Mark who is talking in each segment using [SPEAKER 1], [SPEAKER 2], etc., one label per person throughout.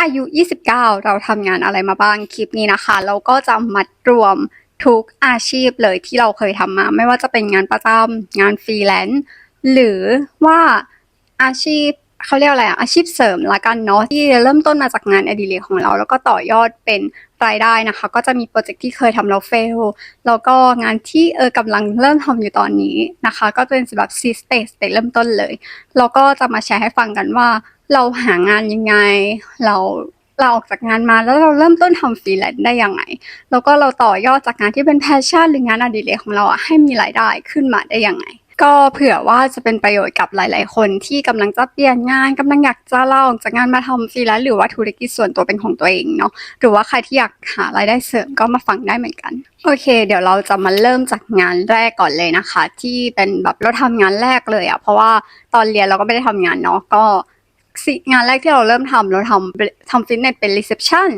[SPEAKER 1] อายุ 29 เราทำงานอะไรมาบ้างคลิปนี้นะคะ เราก็จะมัดรวมทุกอาชีพเลยที่เราเคยทำมา ไม่ว่าจะเป็นงานประจำงานฟรีแลนซ์หรือว่าอาชีพเขาเรียกอะไรอาชีพเสริมละกันเนาะที่เริ่มต้นมาจากงานอดิเรกของเรา แล้วก็ต่อยอดเป็น รายได้นะคะ ก็จะมีโปรเจกต์ที่เคยทำแล้วเฟลแล้วก็งานที่เออกำลังเริ่มทำอยู่ตอนนี้นะคะ ก็เป็นสำหรับซีสเตสเริ่มต้นเลยแล้วก็จะมาแชร์ให้ฟังกันว่า เราหางานยังไง เราเราออกจากงานมาแล้วเราเริ่มต้นทำฟรีแลนซ์ได้ยังไง แล้วก็เราต่อยอดจากงานที่เป็นแพชชั่นหรืองานอดิเรกของเราอะให้มีรายได้ขึ้นมาได้ยังไง ก็เผื่อว่าจะเป็นประโยชน์กับหลาย ๆ คนที่กำลังจะเปลี่ยนงานกำลังอยากจะลาออกจากงานมาทำฟรีแลนซ์หรือว่าธุรกิจส่วนตัวเป็นของตัวเองเนาะหรือว่าใครที่อยากหารายได้เสริมก็มาฟังได้เหมือนกัน โอเค เดี๋ยวเราจะมาเริ่มจากงานแรกก่อนเลยนะคะ ที่เป็นแบบเราทำงานแรกเลยอะเพราะว่าตอนเรียนเราก็ไม่ได้ทำงานเนาะก็งานแรกที่เราเริ่มทำเราทำทำฟิตเนสเป็น reception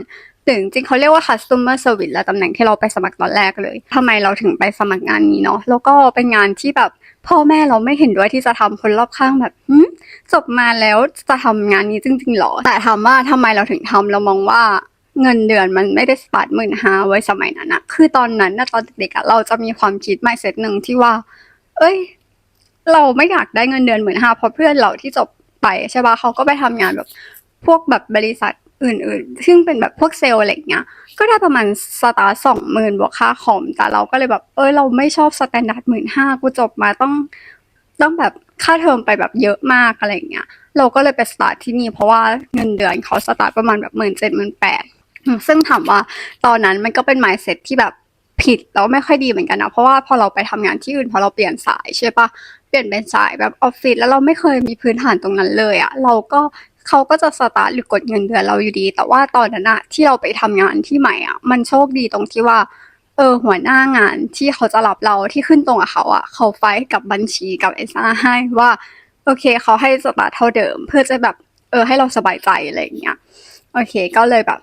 [SPEAKER 1] ถึงจริงเขาเรียกว่า customer service และตำแหน่งที่เราไปสมัครตอนแรกเลยทำไมเราถึงไปสมัครงานนี้เนาะแล้วก็เป็นงานที่แบบ พ่อแม่เราไม่เห็นด้วยที่จะทำคนรอบข้างแบบจบมาแล้วจะทำงานนี้จริงๆหรอ แต่ถามว่าทำไมเราถึงทำเรามองว่าเงินเดือนมันไม่ได้สตาร์ทหมื่นห้าไว้สมัยนั้นอะคือตอนนั้นนะตอนเด็กๆเราจะมีความคิดไม่เซตหนึ่งที่ว่า เอ้ย เราไม่อยากได้เงินเดือนหมื่นห้าเพราะเพื่อนเราที่จบไปใช่ปะเขาก็ไปทำงานแบบพวกแบบบริษัท อื่นๆ ซึ่งเป็นแบบพวกเซลล์อะไรเงี้ย ก็ได้ประมาณสตาร์สองหมื่นบวกค่าคอม แต่เราก็เลยแบบ เอยเราไม่ชอบสแตนดาร์ดหมื่นห้ากูจบมาต้อง ต้องแบบค่าเทอมไปแบบเยอะมากอะไรเงี้ย เราก็เลยไปสตาร์ทที่นี่เพราะว่าเงินเดือนเขาสตาร์ทประมาณแบบหมื่นเจ็ดหมื่นแปดซึ่งถามว่าตอนนั้นมันก็เป็น mindset ที่แบบผิดแล้วไม่ค่อยดีเหมือนกันนะเพราะว่าพอเราไปทำงานที่อื่นพอเราเปลี่ยนสายใช่ปะเปลี่ยนเป็นสายแบบออฟฟิศแล้วเราไม่เคยมีพื้นฐานตรงนั้นเลยอะเราก็ เขาก็จะสตาร์ทหรือกดเงินเดือนเราอยู่ดี แต่ว่าตอนนั้นอะที่เราไปทำงานที่ใหม่อะมันโชคดีตรงที่ว่า เออหัวหน้างานที่เขาจะรับเราที่ขึ้นตรงกับเขาอะเขาไฟท์กับบัญชีกับเอซ่าให้ว่าโอเคเขาให้สตาร์ทเท่าเดิม เพื่อจะแบบเออให้เราสบายใจอะไรอย่างเงี้ยโอเค ก็เลยแบบ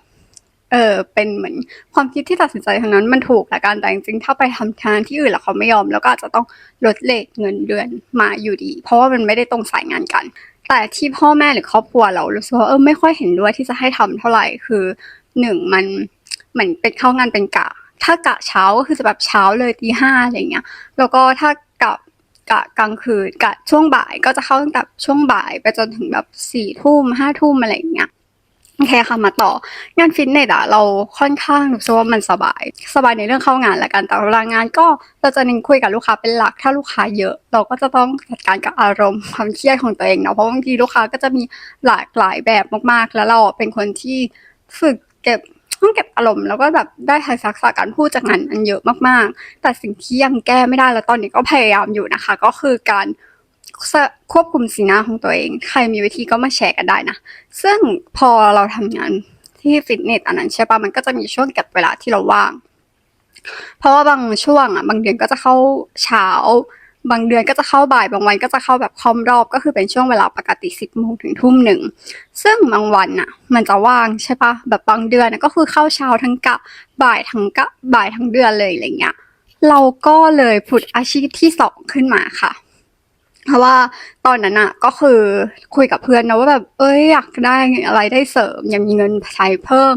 [SPEAKER 1] เออเป็นเหมือนความคิดที่ตัดสินใจทางนั้นมันถูกแต่การแต่จริงๆถ้าไปทำงานที่อื่นแล้วเขาไม่ยอม แล้วก็อาจจะต้องลดเลทเงินเดือนมาอยู่ดี เพราะว่ามันไม่ได้ตรงสายงานกัน แต่ที่พ่อแม่หรือครอบครัวเรารู้สึกว่าเออไม่ค่อยเห็นด้วยที่จะให้ทำเท่าไหร่คือหนึ่งมันเหมือนเป็นเข้างานเป็นกะ ถ้ากะเช้าก็คือจะแบบเช้าเลยตีห้าอะไรเงี้ย แล้วก็ถ้ากะกะกลางคืนกะช่วงบ่ายก็จะเข้าตั้งแต่ช่วงบ่ายไปจนถึงแบบสี่ทุ่มห้าทุ่มอะไรเงี้ย โอเคค่ะมาต่องานฟิตเนสอะเราค่อนข้างรู้สึกว่ามันสบาย สบายในเรื่องเข้างานและกันแต่เวลางานก็เราจะเน้นคุยกับลูกค้าเป็นหลักถ้าลูกค้าเยอะ เราก็จะต้องจัดการกับอารมณ์ความเครียดของตัวเองเนาะเพราะบางทีลูกค้าก็จะมีหลากหลายแบบมากๆ แล้วเราเป็นคนที่ฝึกเก็บต้องเก็บอารมณ์แล้วก็แบบได้ทักษะการพูดจากงานอันเยอะมากๆ แต่สิ่งที่ยังแก้ไม่ได้แล้วตอนนี้ก็พยายามอยู่นะคะ ก็คือการ ควบคุมสีหน้าของตัวเอง ใครมีวิธีก็มาแชร์กันได้นะ ซึ่งพอเราทำงานที่ฟิตเนสอันนั้นใช่ปะมันก็จะมีช่วงเก็บเวลาที่เราว่าง เพราะว่าบางช่วงอะ บางเดือนก็จะเข้าเช้า บางเดือนก็จะเข้าบ่าย บางวันก็จะเข้าแบบคอมรอบ ก็คือเป็นช่วงเวลาปกติสิบโมงถึงทุ่มหนึ่ง ซึ่งบางวันอะ มันจะว่างใช่ปะแบบบางเดือนก็คือเข้าเช้าทั้งกะบ่ายทั้งกะบ่ายทั้งเดือนเลยอะไรเงี้ย เราก็เลยผุดอาชีพที่สองขึ้นมาค่ะ เพราะว่าตอนนั้นอะก็คือคุยกับเพื่อนนะว่าแบบ เอ้ยอยากได้อะไรได้เสริมยากมีเงินใช้เพิ่ม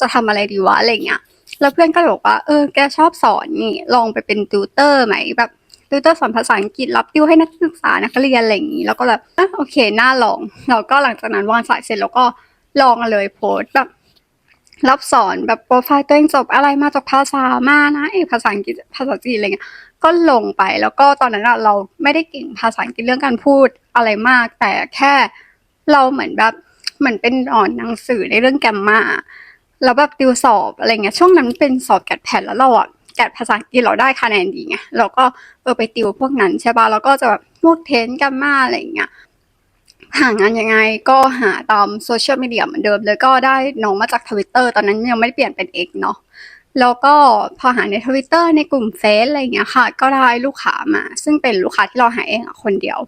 [SPEAKER 1] จะทำอะไรดีวะอะไรเงี้ยแล้วเพื่อนก็บอกว่าเออแกชอบสอนนี่ลองไปเป็นติวเตอร์ไหมแบบติวเตอร์สอนภาษาอังกฤษรับติวให้นักศึกษานักเรียนอะไรอย่างนี้แล้วก็แบบอะโอเคน่าลองเราก็หลังจากนั้นวางสายเสร็จแล้วก็ลองเลยโพสต์แบบรับสอนแบบโปรไฟล์ตัวเองจบอะไรมาจากภาษามานะเอกภาษาอังกฤษภาษาจีนอะไรเงี้ย ก็ลงไป แล้วก็ตอนนั้นเราไม่ได้เก่งภาษาอังกฤษเรื่องการพูดอะไรมาก แต่แค่เราเหมือนแบบเหมือนเป็นอ่อนหนังสือในเรื่องแกรมมาแล้วแบบติวสอบอะไรเงี้ยช่วงนั้นเป็นสอบแกดแพดแล้วเราอะแกดภาษาอังกฤษเราได้คะแนนดีไงเราก็เออไปติวพวกนั้นใช่ป่ะแล้วก็จะแบบพวกเทนแกรมมาอะไรเงี้ยหางานยังไงก็หาตามโซเชียลมีเดียเหมือนเดิมเลยก็ได้น้องมาจากทวิตเตอร์ตอนนั้นยังไม่ได้เปลี่ยนเป็นเอกเนาะ แล้วก็พอหาในทวิตเตอร์ในกลุ่มเฟซอะไรเงี้ยค่ะ ก็ได้ลูกค้ามา ซึ่งเป็นลูกค้าที่เราหาเองอะคนเดียว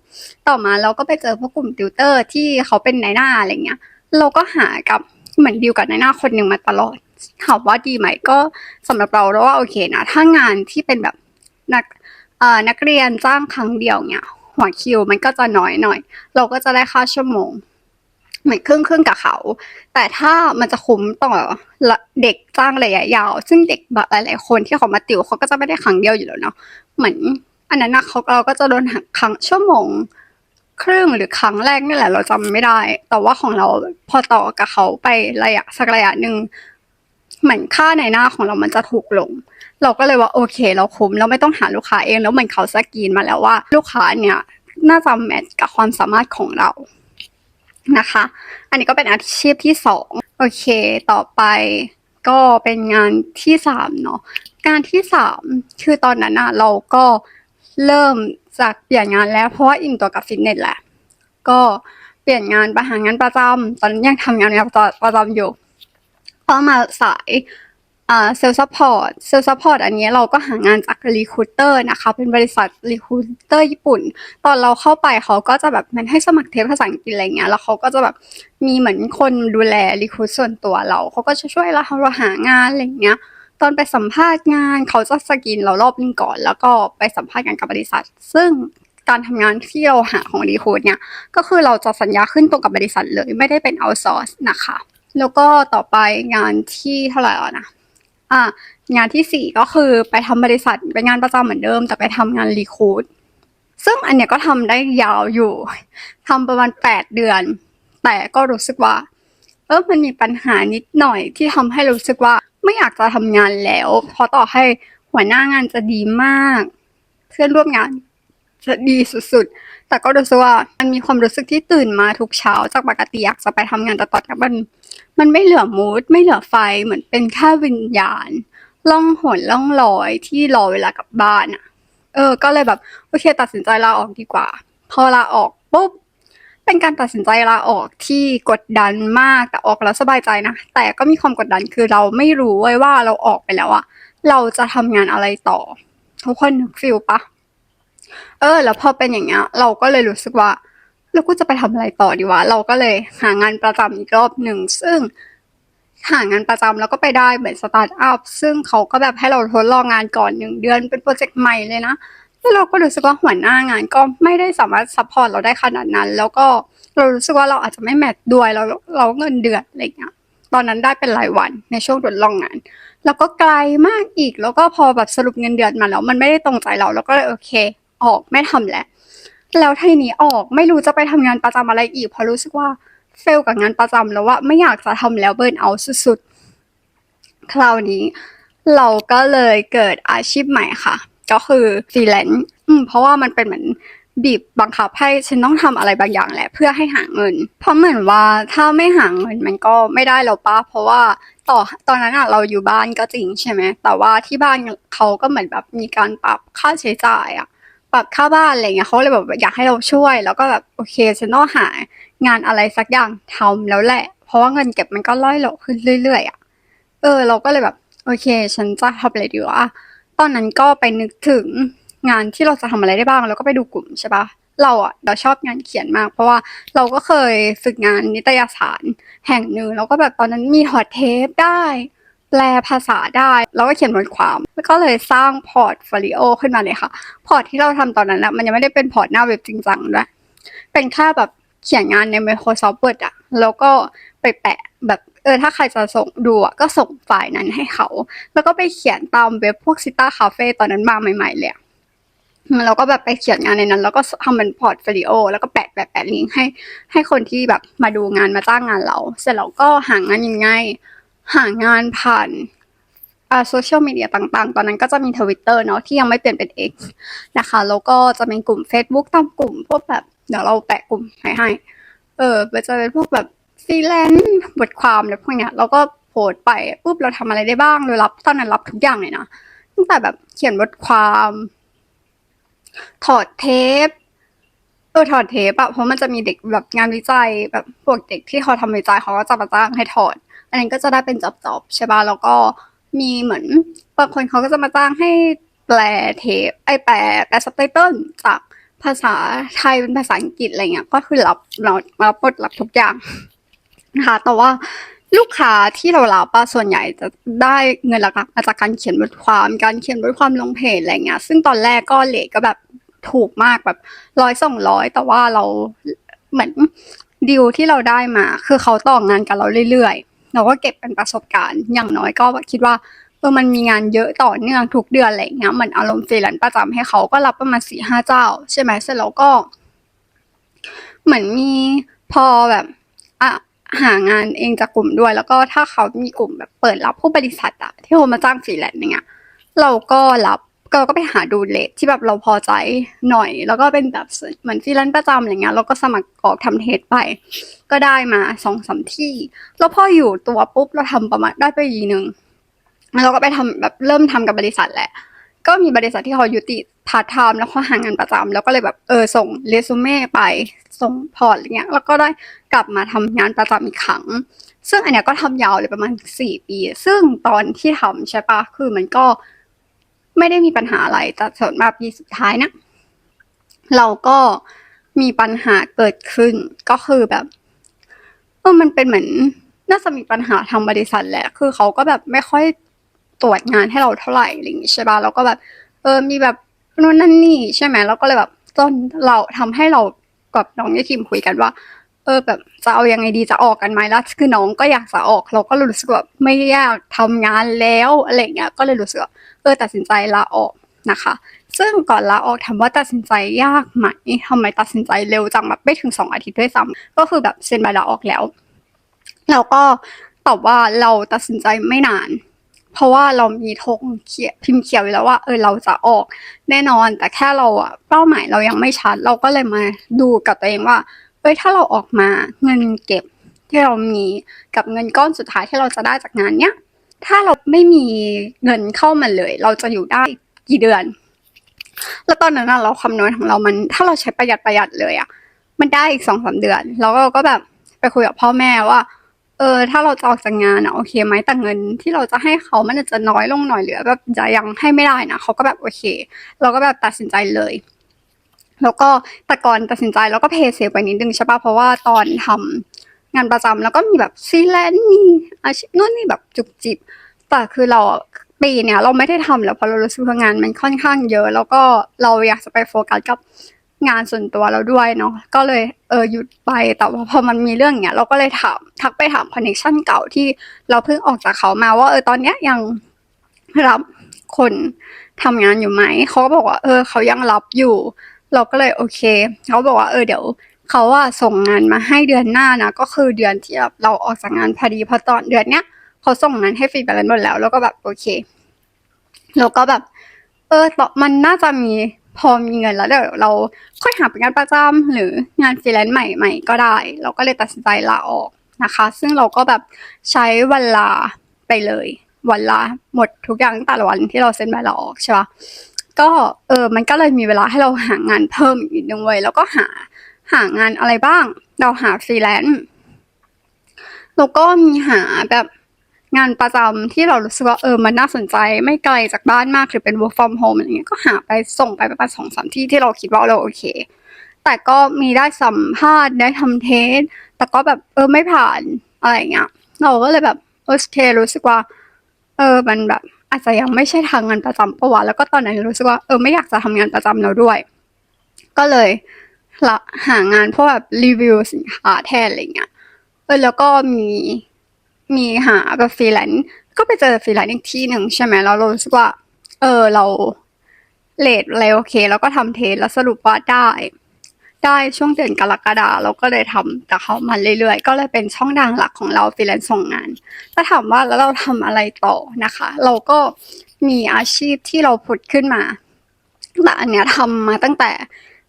[SPEAKER 1] ต่อมาเราก็ไปเจอพวกกลุ่มติวเตอร์ที่เขาเป็นนายหน้าอะไรเงี้ย เราก็หากับเหมือนดีลกับนายหน้าคนหนึ่งมาตลอดถามว่าดีไหมก็สำหรับเราเราว่าโอเคนะ ถ้างานที่เป็นแบบนักเอ่อนักเรียนจ้างครั้งเดียวเนี่ยหัวคิวมันก็จะน้อยหน่อย เราก็จะได้ค่าชั่วโมง เหมือนครึ่งครึ่งๆกับเขา แต่ถ้ามันจะคุ้มต่อเด็กจ้างระยะยาว ซึ่งเด็กแบบหลายๆคนที่เขามาติวเขาก็จะไม่ได้ครั้งเดียวอยู่แล้วเนาะเหมือนอันนั้นนะเขาเราก็จะโดนหักครั้งชั่วโมงครึ่งหรือครั้งแรกนี่แหละเราจำไม่ได้ แต่ว่าของเราพอต่อกับเขาไประยะสักระยะหนึ่งเหมือนค่าในหน้าของเรามันจะถูกลง เราก็เลยว่าโอเค เราคุ้มเราไม่ต้องหาลูกค้าเองแล้วเหมือนเขาสกรีนมาแล้วว่า ลูกค้าเนี่ยน่าจะแมทกับความสามารถของเรา นะคะ อันนี้ก็เป็นอาชีพที่สองโอเค ต่อไปก็เป็นงานที่สามเนาะงานที่สามคือตอนนั้นอะเราก็เริ่มจากเปลี่ยนงานแล้วเพราะว่าอินตัวกับฟิตเนสแหละ ก็เปลี่ยนงานไปหางานประจำตอนนั้นยังทำงานประจำอยู่ก็มาสาย อ่าเซลล์ซัพพอร์ตเซลล์ซัพพอร์ตอันนี้เราก็หางานจากรีคูเตอร์นะคะ เป็นบริษัทรีคูเตอร์ญี่ปุ่น ตอนเราเข้าไปเขาก็จะแบบมันให้สมัครเทปภาษาอังกฤษอะไรเงี้ยแล้วเขาก็จะแบบมีเหมือนคนดูแลรีคูส่วนตัวเราเขาก็จะช่วยเราเราหางานอะไรเงี้ย ตอนไปสัมภาษณ์งานเขาจะสกรีนเรารอบนึงก่อน แล้วก็ไปสัมภาษณ์งานกับบริษัท ซึ่งการทำงานที่เราหาของรีคูดเนี่ยก็คือเราจะสัญญาขึ้นตรงกับบริษัทเลย ไม่ได้เป็นเอาซอร์สนะคะ แล้วก็ต่อไปงานที่เท่าไหร่แล้วนะ อะงานที่สี่ก็คือไปทำบริษัทเป็นงานประจำเหมือนเดิม แต่ไปทำงานรีคูดซึ่งอันเนี้ยก็ทำได้ยาวอยู่ทำประมาณแปดเดือน แต่ก็รู้สึกว่าเออมันมีปัญหานิดหน่อยที่ทำให้รู้สึกว่าไม่อยากจะทำงานแล้ว เพราะต่อให้หัวหน้างานจะดีมาก เพื่อนร่วมงาน ดีสุดๆ แต่ก็รู้สึกว่ามันมีความรู้สึกที่ตื่นมาทุกเช้าจากปกติอยากจะไปทำงานแต่ตอนนี้มัน มันไม่เหลือมูดไม่เหลือไฟเหมือนเป็นแค่วิญญาณล่องหนล่องลอยที่รอเวลากลับบ้านอะเออ ก็เลยแบบโอเค ตัดสินใจลาออกดีกว่า พอลาออกปุ๊บเป็นการตัดสินใจลาออกที่กดดันมากแต่ออกแล้วสบายใจนะ แต่ก็มีความกดดันคือเราไม่รู้เว้ยว่าเราออกไปแล้วอะเราจะทำงานอะไรต่อทุกคนนึกฟิลปะ เออ แล้วพอเป็นอย่างเงี้ย เราก็เลยรู้สึกว่าแล้วกูจะไปทำอะไรต่อดีวะ เราก็เลยหางานประจำอีกรอบหนึ่ง ซึ่งหางานประจำแล้วก็ไปได้เหมือนสตาร์ทอัพ ซึ่งเขาก็แบบให้เราทดลองงานก่อนหนึ่งเดือนเป็นโปรเจกต์ใหม่เลยนะ แล้วเราก็รู้สึกว่าหัวหน้างานก็ไม่ได้สามารถซัพพอร์ตเราได้ขนาดนั้น แล้วก็เรารู้สึกว่าเราอาจจะไม่แมทด้วยเราเราเงินเดือนอะไรเงี้ย ตอนนั้นได้เป็นรายวันในช่วงทดลองงาน แล้วก็ไกลมากอีก แล้วก็พอแบบสรุปเงินเดือนมาแล้วมันไม่ได้ตรงใจเรา แล้วก็เลยโอเค ออกไม่ทำแล้วแล้วทีนี้ออกไม่รู้จะไปทำงานประจำอะไรอีกเพราะรู้สึกว่าเฟลกับงานประจำแล้วว่าไม่อยากจะทำแล้วเบิร์นเอาสุดๆ คราวนี้ เราก็เลยเกิดอาชีพใหม่ค่ะ ก็คือฟรีแลนซ์อืมเพราะว่ามันเป็นเหมือนบีบบังคับให้ฉันต้องทำอะไรบางอย่างแหละเพื่อให้หาเงิน เพราะเหมือนว่าถ้าไม่หาเงินมันก็ไม่ได้แล้วป้าเพราะว่าต่อตอนนั้นอะเราอยู่บ้านก็จริงใช่ไหมแต่ว่าที่บ้านเขาก็เหมือนแบบมีการปรับค่าใช้จ่ายอะ ปรับค่าบ้านอะไรเงี้ยเขาเลยแบบอยากให้เราช่วย แล้วก็แบบโอเคฉันต้องหางานอะไรสักอย่างทำแล้วแหละ เพราะว่าเงินเก็บมันก็ล่อยหลขึ้นเรื่อยๆอะเออ เราก็เลยแบบ โอเค ฉันจะทำอะไรดีวะตอนนั้นก็ไปนึกถึงงานที่เราจะทำอะไรได้บ้าง แล้วก็ไปดูกลุ่มใช่ปะเราอะเราชอบงานเขียนมาก เพราะว่าเราก็เคยฝึกงานนิตยสารแห่งหนึ่งแล้วก็แบบตอนนั้นมีถอดเทปได้ แปลภาษาได้ แล้วก็เขียนบทความ แล้วก็เลยสร้างพอร์ตโฟลิโอขึ้นมาเลยค่ะ พอร์ตที่เราทำตอนนั้นอะมันยังไม่ได้เป็นพอร์ตหน้าเว็บจริงจังด้วยเป็นแค่แบบเขียนงานใน Microsoft Word อะแล้วก็ไปแปะแบบเออถ้าใครจะส่งดูอะก็ส่งไฟล์นั้นให้เขา แล้วก็ไปเขียนตามเว็บพวกซิต้าคาเฟ่ตอนนั้นมาใหม่ๆเลยอะเราก็แบบไปเขียนงานในนั้น แล้วก็ทำเป็นพอร์ตโฟลิโอแล้วก็แปะแปะแปะลิงก์ให้ให้คนที่แบบมาดูงานมาจ้างงานเรา เสร็จแล้วก็หางานยังไง หางานผ่านอ่าโซเชียลมีเดียต่างๆ ตอนนั้นก็จะมีทวิตเตอร์เนาะที่ยังไม่เปลี่ยนเป็น X นะคะ แล้วก็จะเป็นกลุ่ม Facebook ตามกลุ่ม พวกแบบเดี๋ยวเราแปะกลุ่มให้ให้ เออจะเป็นพวกแบบฟรีแลนซ์บทความอะไรพวกเนี้ยเราก็โพสต์ไปปุ๊บเราทำอะไรได้บ้างเรารับตอนนั้นรับทุกอย่างเลยนะตั้งแต่แบบเขียนบทความ ถอดเทปเออถอดเทปอะเพราะมันจะมีเด็กแบบงานวิจัยแบบพวกเด็กที่เขาทำวิจัยเขาก็จะมาจ้างให้ถอด อันนั้นก็จะได้เป็นจอบๆใช่ป่ะแล้วก็มีเหมือนบางคนเขาก็จะมาจ้างให้แปลเทปไอแปลแปลซับไตเติลจากภาษาไทยเป็นภาษาอังกฤษอะไรเงี้ยก็คือรับเราเราปลดรับทุกอย่างนะคะแต่ว่าลูกค้าที่เรารับอะส่วนใหญ่จะได้เงินหลักๆมาจากการเขียนบทความการเขียนบทความลงเพจอะไรเงี้ย ซึ่งตอนแรกก็เลทก็แบบถูกมากแบบร้อยสองร้อยแต่ว่าเราเหมือนดีลที่เราได้มา คือเขาต่องานกับเราเรื่อย เราก็เก็บเป็นประสบการณ์อย่างน้อยก็คิดว่าเออมันมีงานเยอะต่อเนื่องทุกเดือนอะไรเงี้ยเหมือนอารมณ์ฟรีแลนซ์ประจำให้เขาก็รับประมาณสี่ห้าเจ้า ใช่ไหมเสร็จแล้วก็ เหมือนมีพอแบบอะหางานเองจากกลุ่มด้วย แล้วก็ถ้าเขามีกลุ่มแบบเปิดรับผู้บริษัทอะที่เขามาจ้างฟรีแลนซ์เงี้ยเราก็รับ ก็ก็ไปหาดูเลทที่แบบเราพอใจหน่อย แล้วก็เป็นแบบเหมือนฟรีแลนซ์ประจำอะไรเงี้ยเราก็สมัครกรอกทำเทสไป ก็ได้มาสองสามที่ แล้วพออยู่ตัวปุ๊บเราทำประมาณได้ไปปีหนึ่งแล้วเราก็ไปทำแบบเริ่มทำกับบริษัทแหละ ก็มีบริษัทที่เขายุติพาร์ทไทม์แล้วเขาหางานประจำแล้วก็เลยแบบเออส่งเรซูเม่ไปส่งพอร์ตอะไรเงี้ย แล้วก็ได้กลับมาทำงานประจำอีกครั้งซึ่งอันเนี้ยก็ทำยาวเลยประมาณสี่ปี ซึ่งตอนที่ทำใช่ปะคือมันก็ ไม่ได้มีปัญหาอะไรแต่ส่วนมากปีสุดท้ายนะเราก็มีปัญหาเกิดขึ้นก็คือแบบเออมันเป็นเหมือนน่าจะมีปัญหาทางบริษัทแหละ คือเขาก็แบบไม่ค่อยตรวจงานให้เราเท่าไหร่อะไรอย่างงี้ใช่ป่ะเราก็แบบ เออมีแบบนู่นนั่นนี่ใช่ไหมเราก็เลยแบบจนเราทำให้เรากับน้องในทีมคุยกันว่า เออแบบจะเอายังไงดีจะออกกันไหมแล้วคือน้องก็อยากจะออก เราก็รู้สึกแบบไม่อยากทำงานแล้วอะไรเงี้ยก็เลยรู้สึกว่าเออตัดสินใจลาออกนะคะ ซึ่งก่อนลาออกถามว่าตัดสินใจยากไหมทำไมตัดสินใจเร็วจังแบบไม่ถึงสองอาทิตย์ด้วยซ้ำก็คือแบบเซ็นใบลาออกแล้วเราก็ตอบว่าเราตัดสินใจไม่นาน เพราะว่าเรามีธงเขียพิมพ์เขียวไว้แล้วว่าเออเราจะออกแน่นอนแต่แค่เราอะเป้าหมายเรายังไม่ชัด เราก็เลยมาดูกับตัวเองว่า ยถ้าเราออกมาเงินเก็บที่เรามีกับเงินก้อนสุดท้ายที่เราจะได้จากงานเนี้ยถ้าเราไม่มีเงินเข้ามาเลย เราจะอยู่ได้กี่เดือน แล้วตอนนั้นเราคำนวณของเรามัน ถ้าเราใช้ประหยัดประหยัดเลยอะมันได้อีกสองสาเดือน แล้วเราก็แบบไปคุยกับพ่อแม่ว่า เออ ถ้าเราจะออกจากงานอะโอเคไหมแต่เงินที่เราจะให้เขามันจะน้อยลงหน่อยเหลือแบบจะยังให้ไม่ได้นะเขาก็แบบโอเค เราก็แบบตัดสินใจเลย แล้วก็แต่ก่อนตัดสินใจแล้วก็เพย์เซฟไปนิดนึงใช่ปะเพราะว่าตอนทำงานประจำแล้วก็มีแบบฟรีแลนซ์มีอาชีพนู่นนี่แบบจุกจิบแต่คือเราปีเนี้ยเราไม่ได้ทำแล้วเพราะเรารู้สึกว่างานมันค่อนข้างเยอะ แล้วก็เราอยากจะไปโฟกัสกับงานส่วนตัวเราด้วยเนาะก็เลยเออหยุดไปแต่ว่าพอมันมีเรื่องเนี้ยเราก็เลยถามทักไปถามคอนเนคชั่นเก่าที่เราเพิ่งออกจากเขามาว่าเออตอนเนี้ยยังรับคนทำงานอยู่ไหมเขาก็บอกว่าเออเขายังรับอยู่ เราก็เลยโอเคเขาบอกว่าเออเดี๋ยวเขาว่าส่งงานมาให้เดือนหน้านะก็คือเดือนที่แบบเราออกจากงานพอดีพอตอนเดือนเนี้ยเขาส่งงานให้ฟรีแลนซ์หมดแล้วแล้วก็แบบโอเคแล้วก็แบบ เออต่อมันน่าจะมีพอมีเงินแล้วเดี๋ยวเราค่อยหาเป็นงานประจำหรืองานฟรีแลนซ์ใหม่ๆก็ได้ เราก็เลยตัดสินใจลาออกนะคะ ซึ่งเราก็แบบใช้เวลาไปเลย วันละหมดทุกอย่างแต่ละวันที่เราเซ็นใบลาออกใช่ปะ ก็เออมันก็เลยมีเวลาให้เราหางานเพิ่มอีกหนึ่งเว้ยแล้วก็หาหางานอะไรบ้าง เราหาฟรีแลนซ์แล้วก็มีหาแบบงานประจำที่เรารู้สึกว่าเออมันน่าสนใจไม่ไกลจากบ้านมากหรือเป็น work from home อะไรเงี้ยก็หาไปส่งไปประมาณสองสามที่ที่เราคิดว่าเราโอเค แต่ก็มีได้สัมภาษณ์ได้ทำเทส แต่ก็แบบเออไม่ผ่านอะไรเงี้ยเราก็เลยแบบโอเครู้สึกว่า เออมันแบบ อาจจะยังไม่ใช่ทางงานประจำปะวะแล้วก็ตอนนั้นรู้สึกว่าเออไม่อยากจะทำงานประจำแล้วด้วย ก็เลยละหางานพวกแบบรีวิวสินค้าแทนอะไรเงี้ยเออแล้วก็มีมีหาแบบฟรีแลนซ์ก็ไปเจอฟรีแลนซ์อีกที่หนึ่งใช่ไหมแล้วเรารู้สึกว่า เออเราเลทอะไรโอเค แล้วก็ทำเทสแล้วสรุปว่าได้ ได้ช่วงเดือนกรกฎาเราก็เลยทำแต่เขามาเรื่อยๆ ก็เลยเป็นช่องทางหลักของเราฟรีแลนซ์ส่งงานถ้าถามว่าแล้วเราทำอะไรต่อนะคะ เราก็มีอาชีพที่เราผุดขึ้นมาแต่อันเนี้ยทำมาตั้งแต่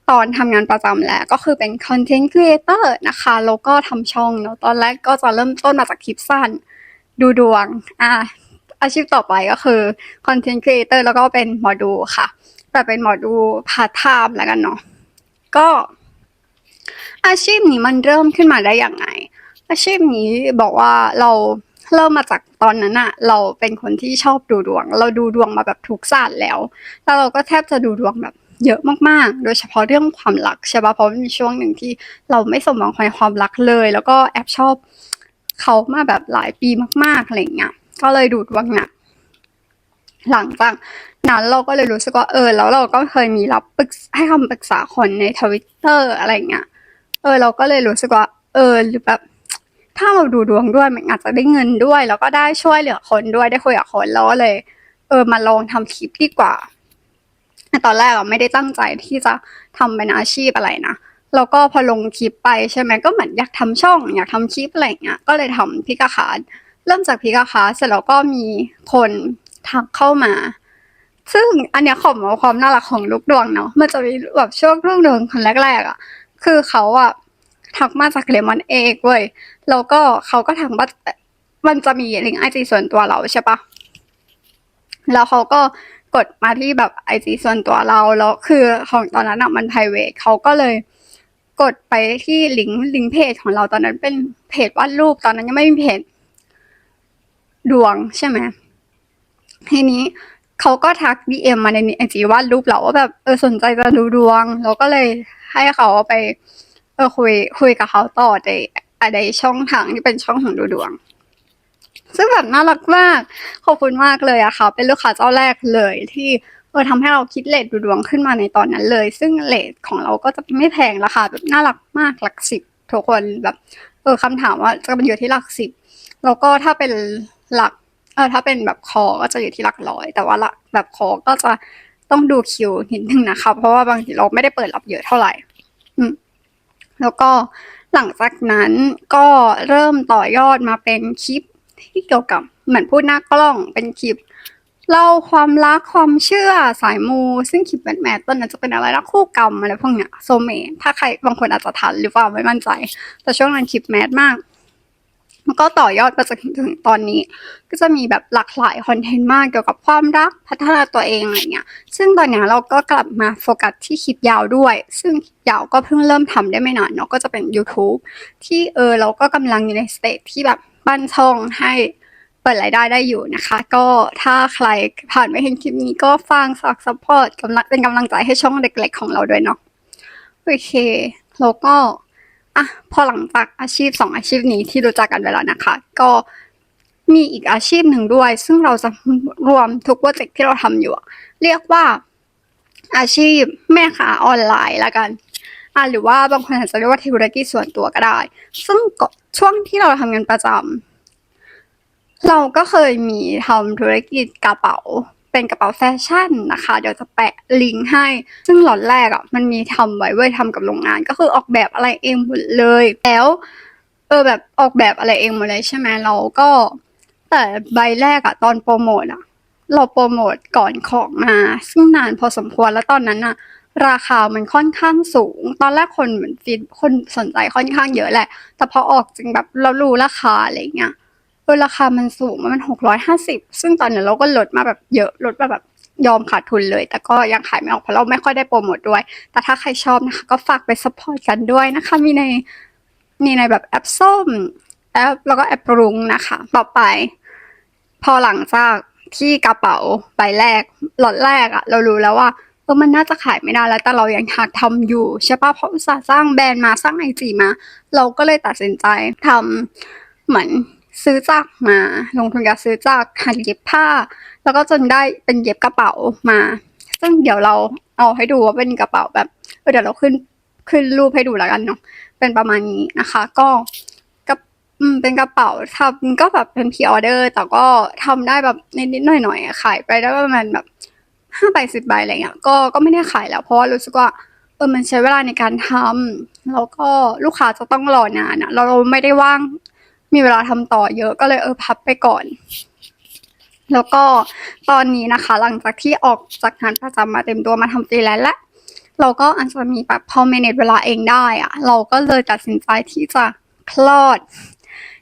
[SPEAKER 1] ตอนทำงานประจำแล้วก็คือเป็นคอนเทนต์ครีเอเตอร์นะคะแล้วก็ทำช่องเนาะตอนแรกก็จะเริ่มต้นมาจากคลิปสั้น ดูดวงอ่าอาชีพต่อไปก็คือคอนเทนต์ครีเอเตอร์แล้วก็เป็นหมอดูค่ะ แต่เป็นหมอดูพาร์ทไทม์แล้วกันเนาะก็ อาชีพนี้มันเริ่มขึ้นมาได้ยังไง อาชีพนี้บอกว่าเราเริ่มมาจากตอนนั้นอะเราเป็นคนที่ชอบดูดวง เราดูดวงมาแบบทุกศาสตร์แล้วแล้วเราก็แทบจะดูดวงแบบเยอะมากๆ โดยเฉพาะเรื่องความรักใช่ปะเพราะมีช่วงหนึ่งที่เราไม่สมหวังในความรักเลย แล้วก็แอบชอบเขามาแบบหลายปีมากๆอะไรเงี้ย ก็เลยดูดวงหนัก หลังจากนั้นเราก็เลยรู้สึกว่าเออ แล้วเราก็เคยมีรับปรึกให้คำปรึกษาคนในทวิตเตอร์อะไรเงี้ย เออ เราก็เลยรู้สึกว่า เออหรือแบบ ถ้าเราดูดวงด้วยมันอาจจะได้เงินด้วย แล้วก็ได้ช่วยเหลือคนด้วยได้คุยกับคนแล้วเลย เออ มาลองทำคลิปดีกว่าตอนแรกอะไม่ได้ตั้งใจที่จะทำเป็นอาชีพอะไรนะแล้วก็พอลงคลิปไปใช่ไหมก็เหมือนอยากทำช่องอยากทำคลิปอะไรอย่างเงี้ยก็เลยทำพิกาคาดเริ่มจากพิกาคาดเสร็จแล้วก็มีคนทักเข้ามา ซึ่งอันเนี้ยขอมาความน่ารักของลูกดวงเนาะมันจะมีแบบช่วงลูกดวงคนแรกๆอะ คือเขาอะทักมาจากเลมอนเอกเว้ยแล้วก็เขาก็ทักว่ามันจะมีลิงก์ไอจีส่วนตัวเราใช่ปะแล้วเขาก็กดมาที่แบบไอจีส่วนตัวเราแล้วคือของตอนนั้นอะมัน p r i v a t เขาก็เลยกดไปที่ลิงก์ลิงก์เพจของเราตอนนั้นเป็นเพจวาดรูปตอนนั้นยังไม่มีเพจดวงใช่ไหมทีนี้เขาก็ทัก DM มาในไอจีวาดรูปเราว่าแบบเออสนใจจะดูดวง เราก็เลย ให้เขาไป เออคุย คุยกับเขาต่อในในช่องทางที่เป็นช่องของดูดวง ซึ่งแบบน่ารักมาก ขอบคุณมากเลยอะค่ะ เป็นลูกค้าเจ้าแรกเลยที่เออทำให้เราคิดเลทดูดวงขึ้นมาในตอนนั้นเลย ซึ่งเลทของเราก็จะไม่แพงราคาแบบน่ารักมากหลักสิบทุกคนแบบ เออคำถามว่าจะเป็นอยู่ที่หลักสิบแล้วก็ถ้าเป็นหลักเออถ้าเป็นแบบคอก็จะอยู่ที่หลักร้อย แต่ว่าละแบบคอก็จะ ต้องดูคิวนิดนึงนะคะ เพราะว่าบางทีเราไม่ได้เปิดรับเยอะเท่าไหร่ อืมแล้วก็หลังจากนั้นก็เริ่มต่อยอดมาเป็นคลิปที่เกี่ยวกับเหมือนพูดหน้ากล้องเป็นคลิปเล่าความรักความเชื่อสายมู ซึ่งคลิปแมทแมทต้นนั้นจะเป็นอะไรนะคู่กรรมอะไรพวกเนี้ยโซเมทถ้าใครบางคนอาจจะทันหรือเปล่าไม่มั่นใจ แต่ช่วงนั้นคลิปแมทมาก ก็ต่อยอดมาจนถึงตอนนี้ ก็จะมีแบบหลากหลายคอนเทนต์มากเกี่ยวกับความรักพัฒนาตัวเองอะไรเงี้ย ซึ่งตอนนี้เราก็กลับมาโฟกัสที่คลิปยาวด้วย ซึ่งคลิปยาวก็เพิ่งเริ่มทำได้ไม่นานเนาะก็จะเป็น YouTube ที่เออเราก็กำลังอยู่ในสเตจที่แบบปั้นช่องให้เปิดรายได้ได้อยู่นะคะ ก็ถ้าใครผ่านไปเห็นคลิปนี้ก็ฟังสักซัพพอร์ตกำลังเป็นกำลังใจให้ช่องเล็กๆของเราด้วยเนาะโอเคแล้วก็ อะพอหลังจากอาชีพสองอาชีพนี้ที่รู้จักกันไปแล้วนะคะ ก็มีอีกอาชีพหนึ่งด้วย ซึ่งเราจะรวมทุกโปรเจกต์ที่เราทำอยู่ เรียกว่าอาชีพแม่ค้าออนไลน์ละกันอะหรือว่าบางคนอาจจะเรียกว่าธุรกิจส่วนตัวก็ได้ ซึ่งช่วงที่เราทำงานประจำเราก็เคยมีทำธุรกิจกระเป๋า เป็นกระเป๋าแฟชั่นนะคะ เดี๋ยวจะแปะลิงก์ให้ ซึ่งหลอดแรกอะมันมีทำไว้เว้ยทำกับโรงงาน ก็คือออกแบบอะไรเองหมดเลย แล้ว เออแบบออกแบบอะไรเองหมดเลยใช่ไหมเราก็ แต่ใบแรกอะตอนโปรโมทอะเราโปรโมทก่อนของมา ซึ่งนานพอสมควรแล้วตอนนั้นอะราคามันค่อนข้างสูง ตอนแรกคนเหมือนฟีดคนสนใจค่อนข้างเยอะแหละ แต่พอออกจริงแบบเรารู้ราคาอะไรเงี้ย เออราคามันสูงมันหกร้อยห้าสิบซึ่งตอนนั้นเราก็ลดมาแบบเยอะลดมาแบบยอมขาดทุนเลย แต่ก็ยังขายไม่ออกเพราะเราไม่ค่อยได้โปรโมทด้วย แต่ถ้าใครชอบนะคะ ก็ฝากไปซัพพอร์ตกันด้วยนะคะ มีในมีในแบบแอปส้มแอปแล้วก็แอปรุงนะคะ ต่อไป พอหลังจากที่กระเป๋าใบแรกหลอดแรกอะเรารู้แล้วว่าเออมันน่าจะขายไม่ได้แล้ว แต่เรายังอยากทำอยู่ใช่ปะเพราะอุตสาห์สร้างแบรนด์มาสร้างไอจีมา เราก็เลยตัดสินใจทำเหมือน ซื้อจากมาลงทุนกับซื้อจากหัดเย็บผ้า แล้วก็จนได้เป็นเย็บกระเป๋ามา ซึ่งเดี๋ยวเราเอาให้ดูว่าเป็นกระเป๋าแบบเดี๋ยวเราขึ้นขึ้นรูปให้ดูแล้วกันเนาะเป็นประมาณนี้นะคะ ก็อืมเป็นกระเป๋าทำก็แบบเป็นพรีออเดอร์ แต่ก็ทำได้แบบนิดๆหน่อยๆอะขายไปได้ประมาณแบบห้าใบสิบใบอะไรเงี้ยก็ก็ไม่ได้ขายแล้ว เพราะว่ารู้สึกว่าเออมันใช้เวลาในการทำแล้วก็ลูกค้าจะต้องรอนานอะเราไม่ได้ว่าง มีเวลาทำต่อเยอะก็เลยเออพับไปก่อน แล้วก็ตอนนี้นะคะ หลังจากที่ออกจากงานประจำมาเต็มตัวมาทำฟรีแลนซ์แล้วเราก็อาจจะมีแบบพอ manage เวลาเองได้อะเราก็เลยตัดสินใจที่จะคลอด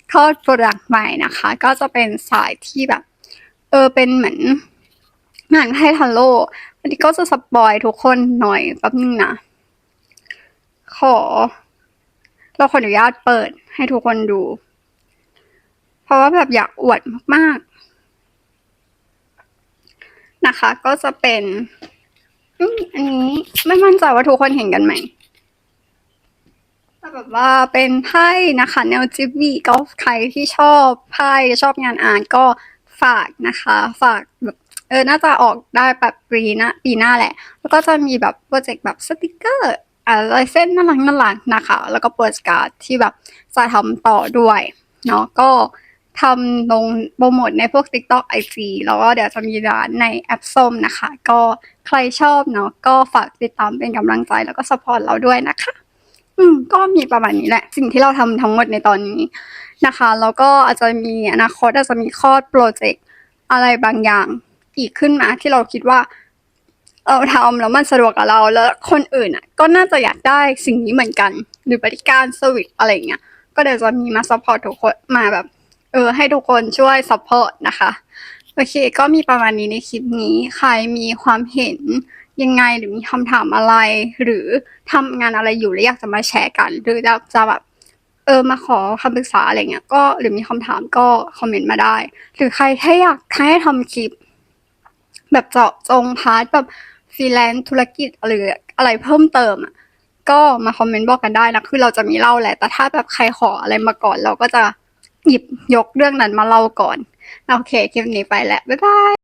[SPEAKER 1] คลอดโปรดักต์ใหม่นะคะ ก็จะเป็นสายที่แบบ เออเป็นเหมือนงานให้ทันโลวันนี้ก็จะสปอยทุกคนหน่อยแป๊บนึงนะ ขอ เราขออนุญาตเปิดให้ทุกคนดู เพราะว่าแบบอยากอวดมากๆ นะคะ ก็จะเป็นอันนี้ไม่มั่นใจว่าทุกคนเห็นกันไหมแต่แบบว่าเป็นไพ่นะคะแนวจิบบีก็ใครที่ชอบไพ่ชอบงานอ่านก็ฝากนะคะ ฝากแบบเออน่าจะออกได้แบบปีหน้าปีหน้าแหละ แล้วก็จะมีแบบโปรเจกต์แบบสติกเกอร์อะไรเส้นน่ารักน่ารักนะคะ แล้วก็โปสการ์ดที่แบบจะทำต่อด้วยเนาะก็ ทำลงโปรโมทในพวก TikTok IG แล้วก็เดี๋ยวจะมีร้านในแอปส้มนะคะ ก็ใครชอบเนาะก็ฝากติดตามเป็นกำลังใจแล้วก็สปอร์ตเราด้วยนะคะ อืม ก็มีประมาณนี้แหละ สิ่งที่เราทำทั้งหมดในตอนนี้นะคะ แล้วก็อาจจะมีอนาคตอาจจะมีคลอดโปรเจกต์อะไรบางอย่างอีกขึ้นมาที่เราคิดว่าเราทำแล้วมันสะดวกกับเราแล้วคนอื่นอะ ก็น่าจะอยากได้สิ่งนี้เหมือนกัน หรือบริการเซอร์วิสอะไรเงี้ยก็เดี๋ยวจะมีมาซัพพอร์ตทุกคนมาแบบ เออ ให้ทุกคนช่วยซัพพอร์ตนะคะ โอเค ก็มีประมาณนี้ในคลิปนี้ ใครมีความเห็นยังไงหรือมีคำถามอะไร หรือทำงานอะไรอยู่แล้วอยากจะมาแชร์กัน หรือจะจะแบบเออมาขอคำปรึกษาอะไรเงี้ยก็หรือมีคำถามก็คอมเมนต์มาได้ หรือใครถ้าอยากให้ทำคลิป แบบเจาะจงพาร์ทแบบฟรีแลนซ์ธุรกิจหรืออะไรเพิ่มเติมอะก็มาคอมเมนต์บอกกันได้นะ คือเราจะมีเล่าแหละ แต่ถ้าแบบใครขออะไรมาก่อนเราก็จะ หยิบยกเรื่องนั้นมาเล่าก่อน โอเคคลิปนี้ไปแล้ว บ๊ายบาย